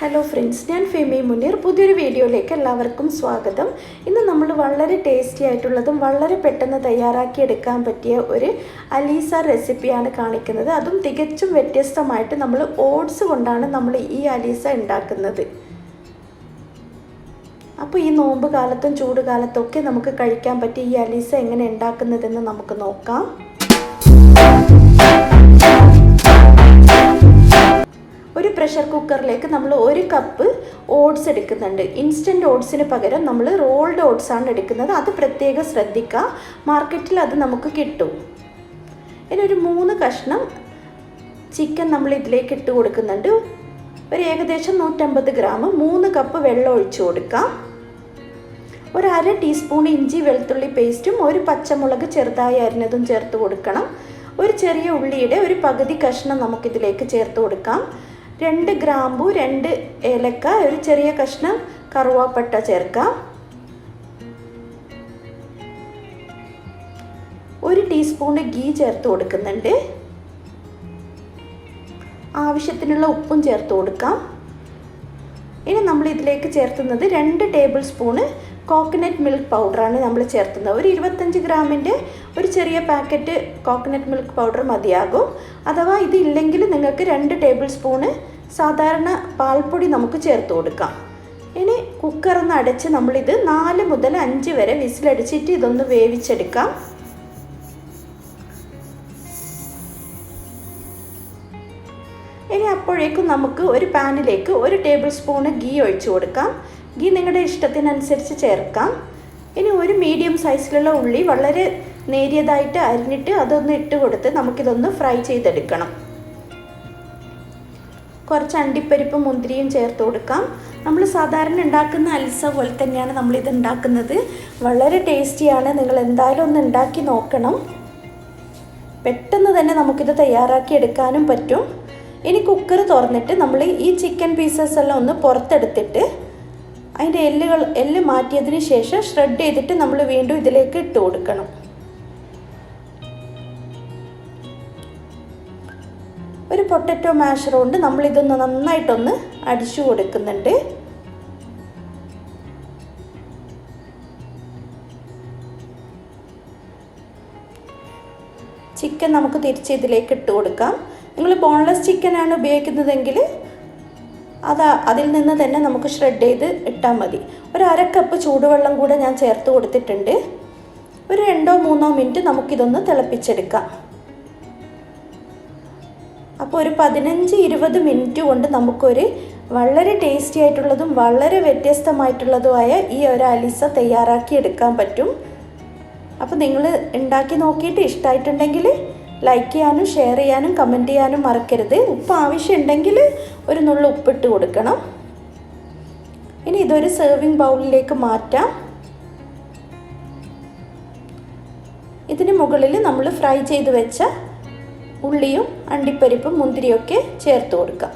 Hello friends ഞാൻ ഫെമി മുനീർ. പുതിയൊരു വീഡിയോയിലേക്ക് എല്ലാവർക്കും സ്വാഗതം. ഇന്ന് നമ്മൾ വളരെ ടേസ്റ്റി ആയിട്ടുള്ളതും വളരെ പെട്ടെന്ന് തയ്യാറാക്കി എടുക്കാൻ പറ്റിയ ഒരു അലീസ റെസിപ്പിയാണ് കാണിക്കുന്നത്. അതും തികച്ചും വ്യത്യസ്തമായിട്ട് നമ്മൾ ഓട്സ് കൊണ്ടാണ് നമ്മൾ ഈ അലീസ ഉണ്ടാക്കുന്നത്. അപ്പോൾ ഈ നോമ്പ് കാലത്തും ചൂട് കാലത്തൊക്കെ നമുക്ക് കഴിക്കാൻ പറ്റിയ ഈ അലീസ എങ്ങനെ ഉണ്ടാക്കുന്നതെന്ന് നമുക്ക് നോക്കാം. പ്രഷർ കുക്കറിലേക്ക് നമ്മൾ ഒരു കപ്പ് ഓട്സ് എടുക്കുന്നുണ്ട്. ഇൻസ്റ്റന്റ് ഓട്സിന് പകരം നമ്മൾ റോൾഡ് ഓട്സ് ആണ് എടുക്കുന്നത്. അത് പ്രത്യേകം ശ്രദ്ധിക്കുക. മാർക്കറ്റിൽ അത് നമുക്ക് കിട്ടും. ഇനി ഒരു മൂന്ന് കഷ്ണം ചിക്കൻ നമ്മൾ ഇതിലേക്ക് ഇട്ട് കൊടുക്കുന്നുണ്ട്. ഒരു ഏകദേശം നൂറ്റമ്പത് ഗ്രാം മൂന്ന് കപ്പ് വെള്ളം ഒഴിച്ച് കൊടുക്കാം. ഒരു അര ടീസ്പൂൺ ഇഞ്ചി വെളുത്തുള്ളി പേസ്റ്റും ഒരു പച്ചമുളക് ചെറുതായി അരിഞ്ഞതും ചേർത്ത് കൊടുക്കണം. ഒരു ചെറിയ ഉള്ളിയുടെ ഒരു പകുതി കഷ്ണം നമുക്കിതിലേക്ക് ചേർത്ത് കൊടുക്കാം. രണ്ട് ഗ്രാമ്പു രണ്ട് ഏലക്ക ഒരു ചെറിയ കഷ്ണം കറുവാപ്പട്ട ചേർക്കാം. ഒരു ടീസ്പൂണ് ഗീ ചേർത്ത് കൊടുക്കുന്നുണ്ട്. ആവശ്യത്തിനുള്ള ഉപ്പും ചേർത്ത് കൊടുക്കാം. ഇനി നമ്മൾ ഇതിലേക്ക് ചേർത്തുന്നത് രണ്ട് ടേബിൾ സ്പൂണ് കോക്കനട്ട് മിൽക്ക് പൗഡറാണ് നമ്മൾ ചേർത്തുന്നത്. ഒരു ഇരുപത്തഞ്ച് ഗ്രാമിന്റെ ഒരു ചെറിയ പാക്കറ്റ് കോക്കനട്ട് മിൽക്ക് പൗഡർ മതിയാകും. അഥവാ ഇതില്ലെങ്കിൽ നിങ്ങൾക്ക് രണ്ട് ടേബിൾ സ്പൂണ് സാധാരണ പാൽപ്പൊടി നമുക്ക് ചേർത്ത് കൊടുക്കാം. ഇനി കുക്കറൊന്ന് അടച്ച് നമ്മളിത് നാല് മുതൽ അഞ്ച് വരെ വിസിലടിച്ചിട്ട് ഇതൊന്ന് വേവിച്ചെടുക്കാം. ഇനി അപ്പോഴേക്കും നമുക്ക് ഒരു പാനിലേക്ക് ഒരു ടേബിൾ സ്പൂണ് ഗീ ഒഴിച്ചു കൊടുക്കാം. ഗീ നിങ്ങളുടെ ഇഷ്ടത്തിനനുസരിച്ച് ചേർക്കാം. ഇനി ഒരു മീഡിയം സൈസിലുള്ള ഉള്ളി വളരെ നേരിയതായിട്ട് അരിഞ്ഞിട്ട് അതൊന്ന് ഇട്ട് കൊടുത്ത് നമുക്കിതൊന്ന് ഫ്രൈ ചെയ്തെടുക്കണം. കുറച്ച് അണ്ടിപ്പരിപ്പും മുന്തിരിയും ചേർത്ത് കൊടുക്കാം. നമ്മൾ സാധാരണ ഉണ്ടാക്കുന്ന അൽസ പോലെ തന്നെയാണ് നമ്മളിത് ഉണ്ടാക്കുന്നത്. വളരെ ടേസ്റ്റിയാണ്. നിങ്ങൾ എന്തായാലും ഒന്ന് ഉണ്ടാക്കി നോക്കണം. പെട്ടെന്ന് തന്നെ നമുക്കിത് തയ്യാറാക്കി എടുക്കാനും പറ്റും. ഇനി കുക്കർ തുറന്നിട്ട് നമ്മൾ ഈ ചിക്കൻ പീസസ് എല്ലാം ഒന്ന് പുറത്തെടുത്തിട്ട് അതിന്റെ എല്ലുകൾ എല്ല് മാറ്റിയതിന് ശേഷം ഷ്രെഡ് ചെയ്തിട്ട് നമ്മൾ വീണ്ടും ഇതിലേക്ക് ഇട്ട് കൊടുക്കണം. ഒരു പൊട്ടറ്റോ മാഷർ കൊണ്ട് നമ്മളിതൊന്ന് നന്നായിട്ടൊന്ന് അടിച്ചു കൊടുക്കുന്നുണ്ട്. ചിക്കൻ നമുക്ക് തിരിച്ച് ഇതിലേക്ക് ഇട്ട് കൊടുക്കാം. നിങ്ങൾ ബോൺലെസ് ചിക്കനാണ് ഉപയോഗിക്കുന്നതെങ്കിൽ അത് അതിൽ നിന്ന് തന്നെ നമുക്ക് ഷ്രെഡ് ചെയ്ത് ഇട്ടാൽ മതി. ഒരു അര കപ്പ് ചൂടുവെള്ളം കൂടെ ഞാൻ ചേർത്ത് കൊടുത്തിട്ടുണ്ട്. ഒരു രണ്ടോ മൂന്നോ മിനിറ്റ് നമുക്കിതൊന്ന് തിളപ്പിച്ചെടുക്കാം. അപ്പോൾ ഒരു പതിനഞ്ച് ഇരുപത് മിനിറ്റ് കൊണ്ട് നമുക്കൊരു വളരെ ടേസ്റ്റി ആയിട്ടുള്ളതും വളരെ വ്യത്യസ്തമായിട്ടുള്ളതുമായ ഈ ഒരു അലിസ തയ്യാറാക്കി എടുക്കാൻ പറ്റും. അപ്പോൾ നിങ്ങൾ ഉണ്ടാക്കി നോക്കിയിട്ട് ഇഷ്ടമായിട്ടുണ്ടെങ്കിൽ ലൈക്ക് ചെയ്യാനും ഷെയർ ചെയ്യാനും കമന്റ് ചെയ്യാനും മറക്കരുത്. ഉപ്പ് ആവശ്യമുണ്ടെങ്കിൽ ഒരു നുള്ള ഉപ്പിട്ട് കൊടുക്കണം. ഇനി ഇതൊരു സെർവിങ് ബൗളിലേക്ക് മാറ്റാം. ഇതിന് മുകളിൽ നമ്മൾ ഫ്രൈ ചെയ്ത് വെച്ച ഉള്ളിയും അണ്ടിപ്പരിപ്പും മുന്തിരിയൊക്കെ ചേർത്ത് കൊടുക്കാം.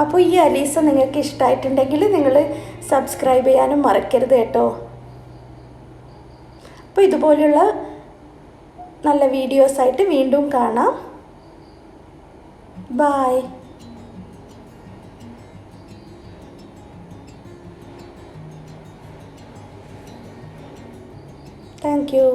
അപ്പോൾ ഈ അലീസ നിങ്ങൾക്ക് ഇഷ്ടമായിട്ടുണ്ടെങ്കിൽ നിങ്ങൾ സബ്സ്ക്രൈബ് ചെയ്യാനും മറക്കരുത് കേട്ടോ. അപ്പോൾ ഇതുപോലെയുള്ള നല്ല വീഡിയോസായിട്ട് വീണ്ടും കാണാം. Bye thank you